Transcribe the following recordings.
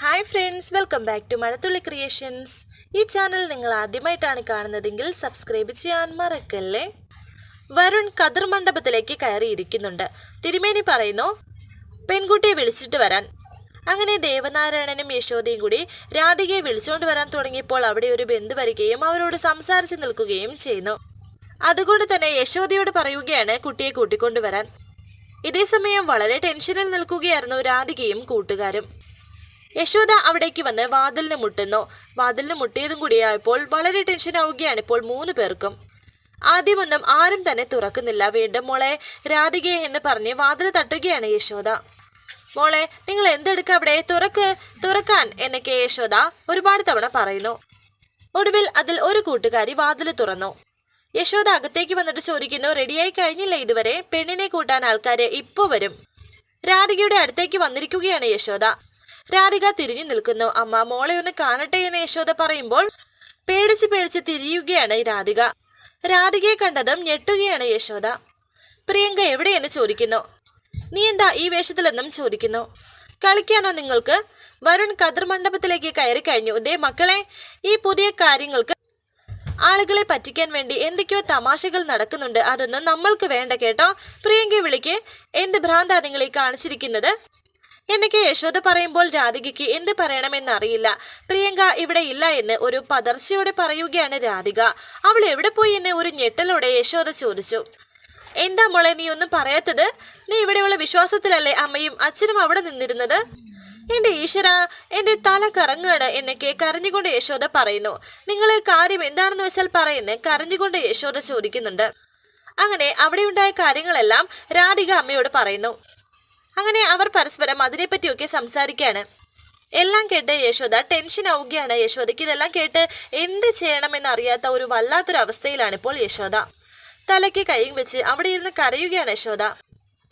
Hi friends welcome back to Mazhathulli creations ഈ channel നിങ്ങൾ ആദ്യമായിട്ടാണ് കാണുന്നതെങ്കിൽ സബ്സ്ക്രൈബ് ചെയ്യാൻ മറക്കല്ലേ? വരുൺ കതിർ മണ്ഡപത്തിലേക്ക് കയറിയിരിക്കുന്നുണ്ട്. തിരുമേനി പറയുന്നു പെൺകുട്ടിയെ വിളിച്ചിട്ട് വരാൻ. അങ്ങനെ ദേവനാരായണനും യശോദയും കൂടി രാധികയെ വിളിച്ചുകൊണ്ട് വരാൻ തുടങ്ങിയപ്പോൾ അവിടെ ഒരു ബന്ധു വരികയും അവരോട് സംസാരിച്ചു നിൽക്കുകയും ചെയ്യുന്നു. അതുകൊണ്ട് തന്നെ യശോദയോട് പറയുകയാണ് കുട്ടിയെ കൂട്ടിക്കൊണ്ടുവരാൻ ഇതേസമയം വളരെ ടെൻഷനിൽ നിൽക്കുകയായിരുന്നു രാധികയും കൂട്ടുകാരും. യശോദ അവിടേക്ക് വന്ന് വാതിലിന് മുട്ടുന്നു. വാതിലിന് മുട്ടിയതും കൂടിയായപ്പോൾ വളരെ ടെൻഷൻ ആവുകയാണ് ഇപ്പോൾ മൂന്ന് പേർക്കും. ആദ്യമൊന്നും ആരും തന്നെ തുറക്കുന്നില്ല. വീണ്ടും മോളെ രാധികയെ എന്ന് പറഞ്ഞ് വാതിൽ തട്ടുകയാണ് യശോദ. മോളെ നിങ്ങൾ എന്തെടുക്ക അവിടെ? തുറക്ക് തുറക്കാൻ എന്നൊക്കെ യശോദ ഒരുപാട് തവണ പറയുന്നു. ഒടുവിൽ അതിൽ ഒരു കൂട്ടുകാരി വാതിൽ തുറന്നു. യശോദ അകത്തേക്ക് വന്നിട്ട് ചോദിക്കുന്നു റെഡിയായി കഴിഞ്ഞില്ല ഇതുവരെ? പെണ്ണിനെ കൂട്ടാൻ ആൾക്കാര് ഇപ്പോൾ വരും? രാധികയുടെ അടുത്തേക്ക് വന്നിരിക്കുകയാണ് യശോദ. രാധിക തിരിഞ്ഞു നിൽക്കുന്നു. അമ്മ മോളെ ഒന്ന് കാണട്ടെ എന്ന് യശോദ പറയുമ്പോൾ പേടിച്ച് പേടിച്ച് തിരിയുകയാണ് രാധിക. രാധികയെ കണ്ടതും ഞെട്ടുകയാണ് യശോദ. പ്രിയങ്ക എവിടെയെന്ന് ചോദിക്കുന്നു. നീ എന്താ ഈ വേഷത്തിലെന്നും ചോദിക്കുന്നു. കളിക്കാനോ നിങ്ങൾക്ക്? വരുൺ കതിർ മണ്ഡപത്തിലേക്ക് കയറി കഴിഞ്ഞു. ദേ മക്കളെ ഈ പുതിയ കാര്യങ്ങൾക്ക് ആളുകളെ പറ്റിക്കാൻ വേണ്ടി എന്തൊക്കെയോ തമാശകൾ നടക്കുന്നുണ്ട്. അതൊന്നും നമ്മൾക്ക് വേണ്ട കേട്ടോ. പ്രിയങ്ക വിളിക്ക്. എന്ത് ഭ്രാന്താ നിങ്ങൾ കാണിച്ചിരിക്കുന്നത്? എന്നൊക്കെ യശോദ പറയുമ്പോൾ രാധികയ്ക്ക് എന്ത് പറയണമെന്നറിയില്ല. പ്രിയങ്ക ഇവിടെ ഇല്ല എന്ന് ഒരു പതർച്ചയോടെ പറയുകയാണ് രാധിക. അവൾ എവിടെ പോയി എന്ന് ഒരു ഞെട്ടലോടെ യശോദ ചോദിച്ചു. എന്താ മോളെ നീ ഒന്നും പറയാത്തത്? നീ ഇവിടെയുള്ള വിശ്വാസത്തിലല്ലേ അമ്മയും അച്ഛനും അവിടെ നിന്നിരുന്നത്? എന്റെ ഈശ്വര എന്റെ തല കറങ്ങാണ് എന്നൊക്കെ കരഞ്ഞുകൊണ്ട് യശോദ പറയുന്നു. നിങ്ങളെ കാര്യം എന്താണെന്ന് വെച്ചാൽ പറയുന്നു കരഞ്ഞുകൊണ്ട് യശോദ ചോദിക്കുന്നുണ്ട്. അങ്ങനെ അവിടെയുണ്ടായ കാര്യങ്ങളെല്ലാം രാധിക അമ്മയോട് പറയുന്നു. അങ്ങനെ അവർ പരസ്പരം അതിനെപ്പറ്റിയൊക്കെ സംസാരിക്കുകയാണ്. എല്ലാം കേട്ട് യശോദ ടെൻഷൻ ആവുകയാണ്. യശോദയ്ക്ക് ഇതെല്ലാം കേട്ട് എന്ത് ചെയ്യണമെന്ന് അറിയാത്ത ഒരു വല്ലാത്തൊരു അവസ്ഥയിലാണ് ഇപ്പോൾ യശോദ. തലയ്ക്ക് കൈയും വെച്ച് അവിടെ ഇരുന്ന് കരയുകയാണ് യശോദ.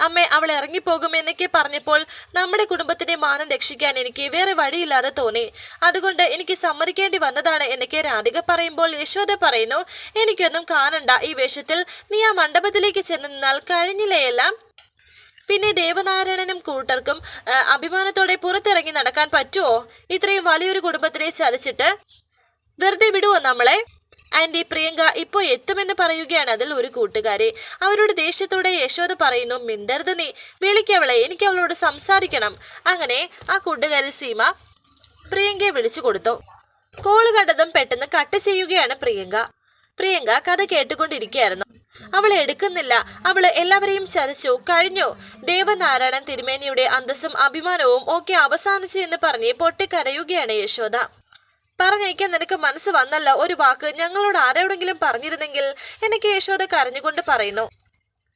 അമ്മ അവൾ ഇറങ്ങിപ്പോകുമെന്നൊക്കെ പറഞ്ഞപ്പോൾ നമ്മുടെ കുടുംബത്തിന്റെ മാനം രക്ഷിക്കാൻ എനിക്ക് വേറെ വഴിയില്ലാതെ തോന്നി. അതുകൊണ്ട് എനിക്ക് സമ്മതിക്കേണ്ടി വന്നതാണ് എന്നൊക്കെ രാധിക പറയുമ്പോൾ യശോദ പറയുന്നു എനിക്കൊന്നും കാണണ്ട. ഈ വേഷത്തിൽ നീ ആ മണ്ഡപത്തിലേക്ക് ചെന്ന് നിന്നാൽ കഴിഞ്ഞില്ലേ എല്ലാം? പിന്നെ ദേവനാരായണനും കൂട്ടർക്കും അഭിമാനത്തോടെ പുറത്തിറങ്ങി നടക്കാൻ പറ്റുമോ ഇത്രയും വലിയൊരു കുടുംബത്തിനെ ചലിച്ചിട്ട് വെറുതെ വിടുവോ നമ്മളെ? ആന്റി പ്രിയങ്ക ഇപ്പോൾ എത്തുമെന്ന് പറയുകയാണ് അതിൽ ഒരു കൂട്ടുകാരെ. അവരോട് ദേഷ്യത്തോടെ യശോദ പറയുന്നു മിണ്ടരുത് നീ. വിളിക്കവളെ എനിക്ക് അവളോട് സംസാരിക്കണം. അങ്ങനെ ആ കൂട്ടുകാരി സീമ പ്രിയങ്കയെ വിളിച്ചു കൊടുത്തു. കോൾ കണ്ടതും പെട്ടെന്ന് കട്ട് ചെയ്യുകയാണ് പ്രിയങ്ക. പ്രിയങ്ക കഥ കേട്ടുകൊണ്ടിരിക്കുകയായിരുന്നു. അവൾ എടുക്കുന്നില്ല. അവൾ എല്ലാവരെയും ചരിച്ചു കഴിഞ്ഞു. ദേവനാരായണൻ തിരുമേനിയുടെ അന്തസ്സും അഭിമാനവും ഒക്കെ അവസാനിച്ചു എന്ന് പറഞ്ഞ് പൊട്ടിക്കരയുകയാണ് യശോദ. പറഞ്ഞയക്കാൻ നിനക്ക് മനസ്സ് വന്നല്ല. ഒരു വാക്ക് ഞങ്ങളോട് ആരോടെങ്കിലും പറഞ്ഞിരുന്നെങ്കിൽ എനിക്ക് യശോദ കരഞ്ഞുകൊണ്ട് പറയുന്നു.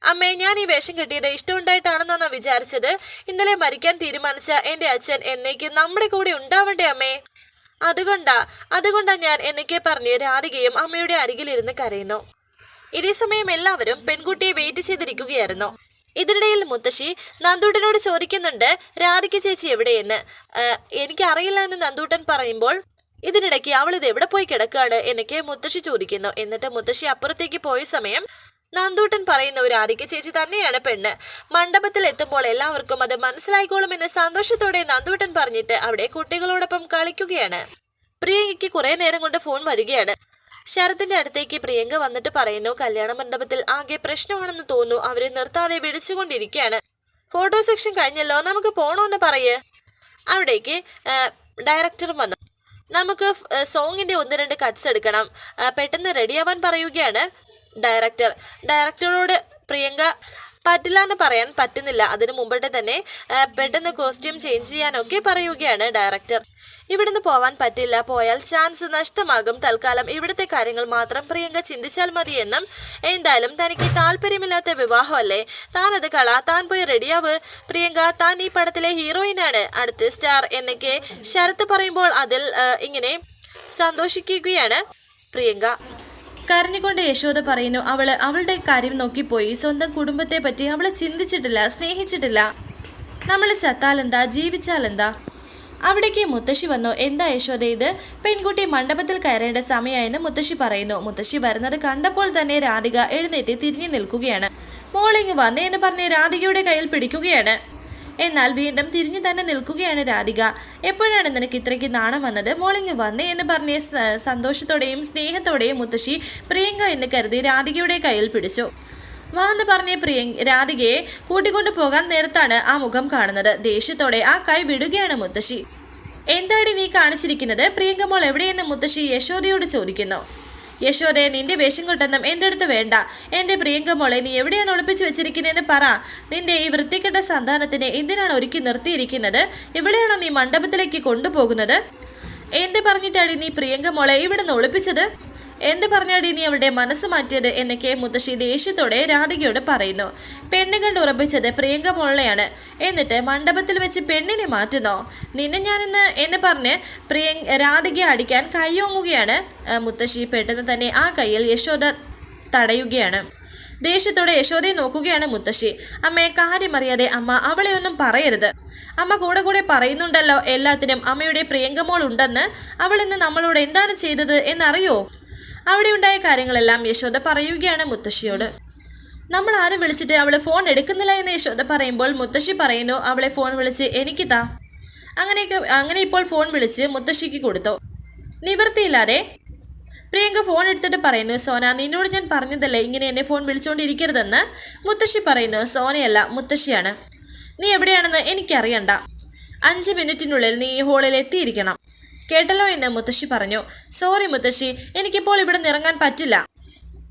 അമ്മേ ഞാൻ ഈ വേഷം കിട്ടിയത് ഇഷ്ടമുണ്ടായിട്ടാണെന്നാണോ വിചാരിച്ചത്? ഇന്നലെ മരിക്കാൻ തീരുമാനിച്ച എന്റെ അച്ഛൻ എന്നേക്കും നമ്മുടെ കൂടെ ഉണ്ടാവണ്ടേ അമ്മേ? അതുകൊണ്ടാ അതുകൊണ്ടാ ഞാൻ എന്നൊക്കെ പറഞ്ഞ് രാധികയും അമ്മയുടെ അരികിലിരുന്ന് കരയുന്നു. ഇതേ സമയം എല്ലാവരും പെൺകുട്ടിയെ വെയിറ്റ് ചെയ്തിരിക്കുകയായിരുന്നു. ഇതിനിടയിൽ മുത്തശ്ശി നന്ദൂട്ടനോട് ചോദിക്കുന്നുണ്ട് രാധിക ചേച്ചി എവിടെയെന്ന്? എനിക്ക് അറിയില്ല എന്ന് നന്ദൂട്ടൻ പറയുമ്പോൾ ഇതിനിടയ്ക്ക് അവൾ ഇത് എവിടെ പോയി കിടക്കുകയാണ് എന്നൊക്കെ മുത്തശ്ശി ചോദിക്കുന്നു. എന്നിട്ട് മുത്തശ്ശി അപ്പുറത്തേക്ക് പോയ സമയം നന്ദൂട്ടൻ പറയുന്ന ഒരു രാധിക ചേച്ചി തന്നെയാണ് പെണ്ണ്. മണ്ഡപത്തിൽ എത്തുമ്പോൾ എല്ലാവർക്കും അത് മനസ്സിലായിക്കോളും എന്ന് സന്തോഷത്തോടെ നന്ദൂട്ടൻ പറഞ്ഞിട്ട് അവിടെ കുട്ടികളോടൊപ്പം കളിക്കുകയാണ്. പ്രിയങ്കയ്ക്ക് കുറെ നേരം കൊണ്ട് ഫോൺ വരികയാണ്. ശരത്തിന്റെ അടുത്തേക്ക് പ്രിയങ്ക വന്നിട്ട് പറയുന്നു കല്യാണ മണ്ഡപത്തിൽ ആകെ പ്രശ്നമാണെന്ന് തോന്നുന്നു. അവരെ നിർത്താതെ വിളിച്ചുകൊണ്ടിരിക്കുകയാണ്. ഫോട്ടോ സെക്ഷൻ കഴിഞ്ഞല്ലോ നമുക്ക് പോണോന്ന് പറയേ. അവിടേക്ക് ഡയറക്ടറും വന്നു. നമുക്ക് സോങ്ങിന്റെ ഒന്ന് രണ്ട് കട്ട്സ് എടുക്കണം. പെട്ടെന്ന് റെഡിയാവാൻ പറയുകയാണ്. ഡയറക്ടർ ഡയറക്ടറോട് പ്രിയങ്ക പറ്റില്ല എന്ന് പറയാൻ പറ്റുന്നില്ല. അതിനു മുമ്പേ തന്നെ പെട്ടെന്ന് കോസ്റ്റ്യൂം ചേഞ്ച് ചെയ്യാനൊക്കെ പറയുകയാണ് ഡയറക്ടർ ഇവിടുന്ന് പോവാൻ പറ്റില്ല. പോയാൽ ചാൻസ് നഷ്ടമാകും. തൽക്കാലം ഇവിടുത്തെ കാര്യങ്ങൾ മാത്രം പ്രിയങ്ക ചിന്തിച്ചാൽ മതിയെന്നും എന്തായാലും തനിക്ക് താല്പര്യമില്ലാത്ത വിവാഹമല്ലേ? താൻ അത് കള. താൻ പോയി റെഡിയാവ് പ്രിയങ്ക താൻ ഈ പടത്തിലെ ഹീറോയിനാണ്. അടുത്ത സ്റ്റാർ എന്നൊക്കെ ശരത്ത് പറയുമ്പോൾ അതിൽ ഇങ്ങനെ സന്തോഷിക്കുകയാണ് പ്രിയങ്ക. കരഞ്ഞുകൊണ്ട് യശോദ പറയുന്നു അവൾ അവളുടെ കാര്യം നോക്കിപ്പോയി. സ്വന്തം കുടുംബത്തെ പറ്റി അവളെ ചിന്തിച്ചിട്ടില്ല സ്നേഹിച്ചിട്ടില്ല. നമ്മൾ ചത്താലെന്താ? ജീവിച്ചാലെന്താ? അവിടേക്ക് മുത്തശ്ശി വന്നു. എന്താ യശോദ ഇത്? പെൺകുട്ടി മണ്ഡപത്തിൽ കയറേണ്ട സമയമായെന്ന് മുത്തശ്ശി പറയുന്നു. മുത്തശ്ശി വരുന്നത് കണ്ടപ്പോൾ തന്നെ രാധിക എഴുന്നേറ്റ് തിരിഞ്ഞു നിൽക്കുകയാണ്. മോളിങ് വന്നേ എന്ന് പറഞ്ഞ് രാധികയുടെ കയ്യിൽ പിടിക്കുകയാണ്. എന്നാൽ വീണ്ടും തിരിഞ്ഞു തന്നെ നിൽക്കുകയാണ് രാധിക. എപ്പോഴാണ് നിനക്ക് ഇത്രയ്ക്ക് നാണം വന്നത്? മോളിങ് വന്നേ എന്ന് പറഞ്ഞ് സന്തോഷത്തോടെയും സ്നേഹത്തോടെയും മുത്തശ്ശി പ്രിയങ്ക എന്ന് കരുതി രാധികയുടെ കയ്യിൽ പിടിച്ചു. വാ എന്ന് പറഞ്ഞ പ്രിയ രാധികയെ കൂട്ടിക്കൊണ്ടു പോകാൻ നേരത്താണ് ആ മുഖം കാണുന്നത്. ദേഷ്യത്തോടെ ആ കൈ വിടുകയാണ് മുത്തശ്ശി. എന്താടി നീ കാണിച്ചിരിക്കുന്നത്? പ്രിയങ്ക മോൾ എവിടെയെന്ന് മുത്തശ്ശി യശോദയോട് ചോദിക്കുന്നു. യശോദയെ നിന്റെ വേഷം കൊണ്ടൊന്നും എന്റെ അടുത്ത് വേണ്ട. എന്റെ പ്രിയങ്ക മോളെ നീ എവിടെയാണ് ഒളിപ്പിച്ചു വെച്ചിരിക്കുന്നതെന്ന് പറ. നിന്റെ ഈ വൃത്തികെട്ട സന്താനത്തിനെ എന്തിനാണ് ഒരുക്കി നിർത്തിയിരിക്കുന്നത്? എവിടെയാണോ നീ മണ്ഡപത്തിലേക്ക് കൊണ്ടുപോകുന്നത്? എന്ത് പറഞ്ഞിട്ടാണ് നീ പ്രിയങ്ക മോളെ ഇവിടുന്ന് ഒളിപ്പിച്ചത്? എന്ത് പറഞ്ഞാടി നീ അവളുടെ മനസ്സ് മാറ്റിയത് എന്നൊക്കെ മുത്തശ്ശി ദേഷ്യത്തോടെ രാധികയോട് പറയുന്നു. പെണ്ണ് കണ്ട് ഉറപ്പിച്ചത് പ്രിയങ്ക മോളെയാണ്. എന്നിട്ട് മണ്ഡപത്തിൽ വെച്ച് പെണ്ണിനെ മാറ്റുന്നോ. നിന്നെ ഞാനിന്ന് എന്ന് പറഞ്ഞ് പ്രിയ രാധികയെ അടിക്കാൻ കൈയോങ്ങുകയാണ്. മുത്തശ്ശി പെട്ടെന്ന് തന്നെ ആ കയ്യിൽ യശോദ തടയുകയാണ്. ദേഷ്യത്തോടെ യശോദയെ നോക്കുകയാണ് മുത്തശ്ശി. അമ്മയെ കാര്യമറിയാതെ അമ്മ അവളെ ഒന്നും പറയരുത്. അമ്മ കൂടെ കൂടെ പറയുന്നുണ്ടല്ലോ എല്ലാത്തിനും അമ്മയുടെ പ്രിയങ്കമോൾ ഉണ്ടെന്ന്. അവൾ ഇന്ന് നമ്മളോട് എന്താണ് ചെയ്തത് എന്നറിയോ? അവിടെ ഉണ്ടായ കാര്യങ്ങളെല്ലാം യശോദ പറയുകയാണ് മുത്തശ്ശിയോട്. നമ്മൾ ആരും വിളിച്ചിട്ട് അവൾ ഫോൺ എടുക്കുന്നില്ല എന്ന് യശോദ പറയുമ്പോൾ മുത്തശ്ശി പറയുന്നു അവളെ ഫോൺ വിളിച്ച് എനിക്ക് താ. അങ്ങനെയൊക്കെ അങ്ങനെ ഇപ്പോൾ ഫോൺ വിളിച്ച് മുത്തശ്ശിക്ക് കൊടുത്തു. നിവൃത്തിയില്ലാതെ? പ്രിയങ്ക ഫോൺ എടുത്തിട്ട് പറയുന്നു സോന നിന്നോട് ഞാൻ പറഞ്ഞതല്ലേ ഇങ്ങനെ എന്നെ ഫോൺ വിളിച്ചുകൊണ്ടിരിക്കരുതെന്ന് മുത്തശ്ശി പറയുന്നു സോനയല്ല മുത്തശ്ശിയാണ്. നീ എവിടെയാണെന്ന് എനിക്കറിയണ്ട. അഞ്ച് മിനിറ്റിനുള്ളിൽ നീ ഈ ഹോളിൽ എത്തിയിരിക്കണം. കേട്ടല്ലോ എന്ന് മുത്തശ്ശി പറഞ്ഞു. സോറി മുത്തശ്ശി എനിക്കിപ്പോൾ ഇവിടെ നിന്ന് ഇറങ്ങാൻ പറ്റില്ല.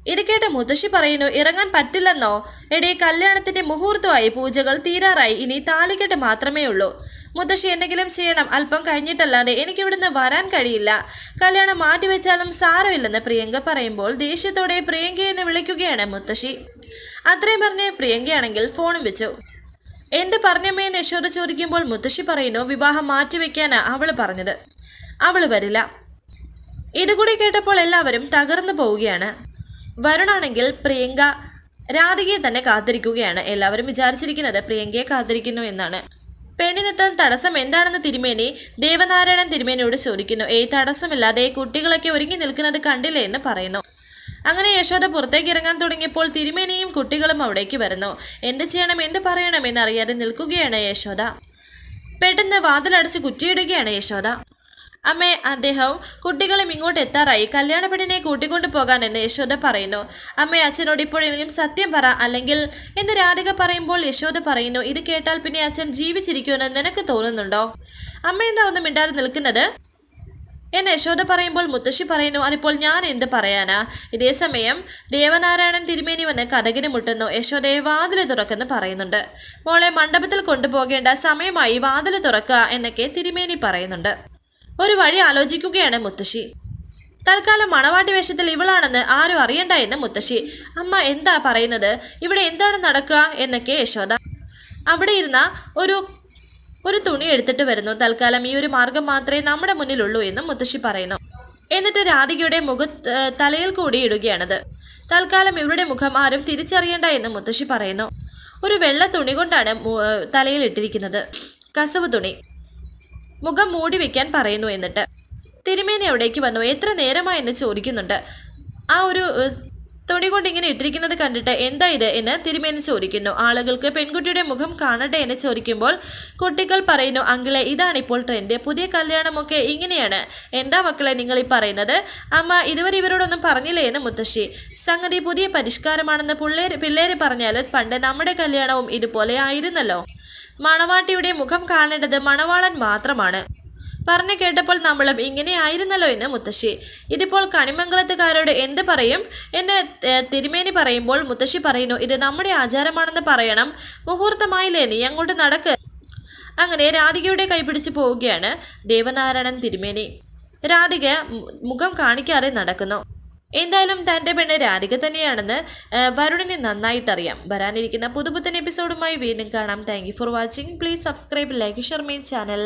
ഇത് കേട്ട മുത്തശ്ശി പറയുന്നു ഇറങ്ങാൻ പറ്റില്ലെന്നോ? എടേ കല്യാണത്തിന്റെ മുഹൂർത്തമായി പൂജകൾ തീരാറായി. ഇനി താലിക്കെട്ട് മാത്രമേ ഉള്ളൂ. മുത്തശ്ശി എന്തെങ്കിലും ചെയ്യണം. അല്പം കഴിഞ്ഞിട്ടല്ലാതെ എനിക്കിവിടുന്ന് വരാൻ കഴിയില്ല. കല്യാണം മാറ്റിവെച്ചാലും സാരമില്ലെന്ന് പ്രിയങ്ക പറയുമ്പോൾ ദേഷ്യത്തോടെ പ്രിയങ്കയെന്ന് വിളിക്കുകയാണ് മുത്തശ്ശി. അത്രയും പറഞ്ഞ് പ്രിയങ്കയാണെങ്കിൽ ഫോണും വെച്ചു. എന്ത് പറഞ്ഞമ്മയെന്ന് യശോദ ചോദിക്കുമ്പോൾ മുത്തശ്ശി പറയുന്നു വിവാഹം മാറ്റിവെക്കാനാ അവൾ പറഞ്ഞത്. അവൾ വരില്ല. ഇതുകൂടി കേട്ടപ്പോൾ എല്ലാവരും തകർന്നു പോവുകയാണ്. വരുണാണെങ്കിൽ പ്രിയങ്ക രാധികയെ തന്നെ കാത്തിരിക്കുകയാണ്. എല്ലാവരും വിചാരിച്ചിരിക്കുന്നത് പ്രിയങ്കയെ കാത്തിരിക്കുന്നു എന്നാണ്. പെണ്ണിനെത്താൻ തടസ്സം എന്താണെന്ന് തിരുമേനി ദേവനാരായണൻ തിരുമേനിയോട് ചോദിക്കുന്നു. ഏ തടസ്സമില്ലാതെ കുട്ടികളൊക്കെ ഒരുങ്ങി നിൽക്കുന്നത് കണ്ടില്ലേ? എന്ന് പറയുന്നു. അങ്ങനെ യശോദ പുറത്തേക്ക് ഇറങ്ങാൻ തുടങ്ങിയപ്പോൾ തിരുമേനിയും കുട്ടികളും അവിടേക്ക് വരുന്നു. എന്ത് ചെയ്യണം? എന്ത് പറയണം? എന്നറിയാതെ നിൽക്കുകയാണ് യശോദ. പെട്ടെന്ന് വാതിലടച്ച് കുറ്റിയിടുകയാണ് യശോദ. അമ്മേ അദ്ദേഹം കുട്ടികളും ഇങ്ങോട്ട് എത്താറായി. കല്യാണ പെണ്ണിനെ കൂട്ടിക്കൊണ്ടു പോകാൻ എന്ന് യശോദ പറയുന്നു. അമ്മേ അച്ഛനോട് ഇപ്പോഴെങ്കിലും സത്യം പറ. അല്ലെങ്കിൽ എന്ന് രാധിക പറയുമ്പോൾ യശോദ പറയുന്നു ഇത് കേട്ടാൽ പിന്നെ അച്ഛൻ ജീവിച്ചിരിക്കുമെന്ന് നിനക്ക് തോന്നുന്നുണ്ടോ? അമ്മ എന്താ ഒന്നും മിണ്ടാതെ നിൽക്കുന്നത്? എന്ന് യശോദ പറയുമ്പോൾ മുത്തശ്ശി പറയുന്നു അതിപ്പോൾ ഞാൻ എന്ത് പറയാനാ? ഇതേ സമയം ദേവനാരായണൻ തിരുമേനി വന്ന് കഥകിന് മുട്ടുന്നു. യശോദയെ വാതിൽ തുറക്കെന്ന് പറയുന്നുണ്ട്. മോളെ മണ്ഡപത്തിൽ കൊണ്ടുപോകേണ്ട സമയമായി വാതിൽ തുറക്കുക എന്നൊക്കെ തിരുമേനി പറയുന്നുണ്ട്. ഒരു വഴി ആലോചിക്കുകയാണ് മുത്തശ്ശി. തൽക്കാലം മണവാട്ടി വേഷത്തിൽ ഇവളാണെന്ന് ആരും അറിയണ്ട എന്ന് മുത്തശ്ശി. അമ്മ എന്താ പറയുന്നത്? ഇവിടെ എന്താണ് നടക്കുക എന്നൊക്കെ യശോദ. അവിടെ ഇരുന്ന ഒരു ഒരു തുണി എടുത്തിട്ട് വരുന്നു. തൽക്കാലം ഈ ഒരു മാർഗം മാത്രമേ നമ്മുടെ മുന്നിലുള്ളൂ എന്ന് മുത്തശ്ശി പറയുന്നു. എന്നിട്ട് രാധികയുടെ മുഖ തലയിൽ കൂടി ഇടുകയാണത്. തൽക്കാലം ഇവരുടെ മുഖം ആരും തിരിച്ചറിയണ്ട എന്ന് മുത്തശ്ശി പറയുന്നു. ഒരു വെള്ള തുണി കൊണ്ടാണ് തലയിൽ ഇട്ടിരിക്കുന്നത്. കസവ് തുണി. മുഖം മൂടി വെക്കാൻ പറയുന്നു എന്നിട്ട്. തിരുമേനി അവിടേക്ക് വന്നു. എത്ര നേരമായി എന്ന് ചോദിക്കുന്നുണ്ട്. ആ ഒരു തുണി കൊണ്ട് ഇങ്ങനെ ഇട്ടിരിക്കുന്നത് കണ്ടിട്ട് എന്താ ഇത് എന്ന് തിരുമേനി ചോദിക്കുന്നു. ആളുകൾക്ക് പെൺകുട്ടിയുടെ മുഖം കാണട്ടെ എന്ന് ചോദിക്കുമ്പോൾ കുട്ടികൾ പറയുന്നു അങ്കിളെ ഇതാണിപ്പോൾ ട്രെൻഡ് പുതിയ കല്യാണമൊക്കെ ഇങ്ങനെയാണ്. എന്താ മക്കളെ നിങ്ങൾ ഈ പറയുന്നത്? അമ്മ ഇതുവരെ ഇവരോടൊന്നും പറഞ്ഞില്ലേ എന്ന് മുത്തശ്ശി. സംഗതി പുതിയ പരിഷ്കാരമാണെന്ന് പിള്ളേർ പിള്ളേര് പറഞ്ഞാൽ പണ്ട് നമ്മുടെ കല്യാണവും ഇതുപോലെ ആയിരുന്നല്ലോ. മണവാട്ടിയുടെ മുഖം കാണേണ്ടത് മണവാളൻ മാത്രമാണ്. പറഞ്ഞു കേട്ടപ്പോൾ നമ്മളും ഇങ്ങനെ ആയിരുന്നല്ലോ എന്ന് മുത്തശ്ശി. ഇതിപ്പോൾ കണിമംഗലത്തുകാരോട് എന്ത് പറയും? എന്ന് തിരുമേനി പറയുമ്പോൾ മുത്തശ്ശി പറയുന്നു ഇത് നമ്മുടെ ആചാരമാണെന്ന് പറയണം. മുഹൂർത്തമായില്ലേ നീ അങ്ങോട്ട് നടക്ക്. അങ്ങനെ രാധികയുടെ കൈപിടിച്ച് പോവുകയാണ് ദേവനാരായണൻ തിരുമേനി. രാധിക മുഖം കാണിക്കാതെ നടക്കുന്നു. എന്തായാലും തന്റെ പെണ്ണ് രാധിക തന്നെയാണെന്ന് വരുണിനെ നന്നായിട്ടറിയാം. വരാനിരിക്കുന്ന പുതുപുത്തൻ എപ്പിസോഡുമായി വീണ്ടും കാണാം. Thank for watching please subscribe like share my channel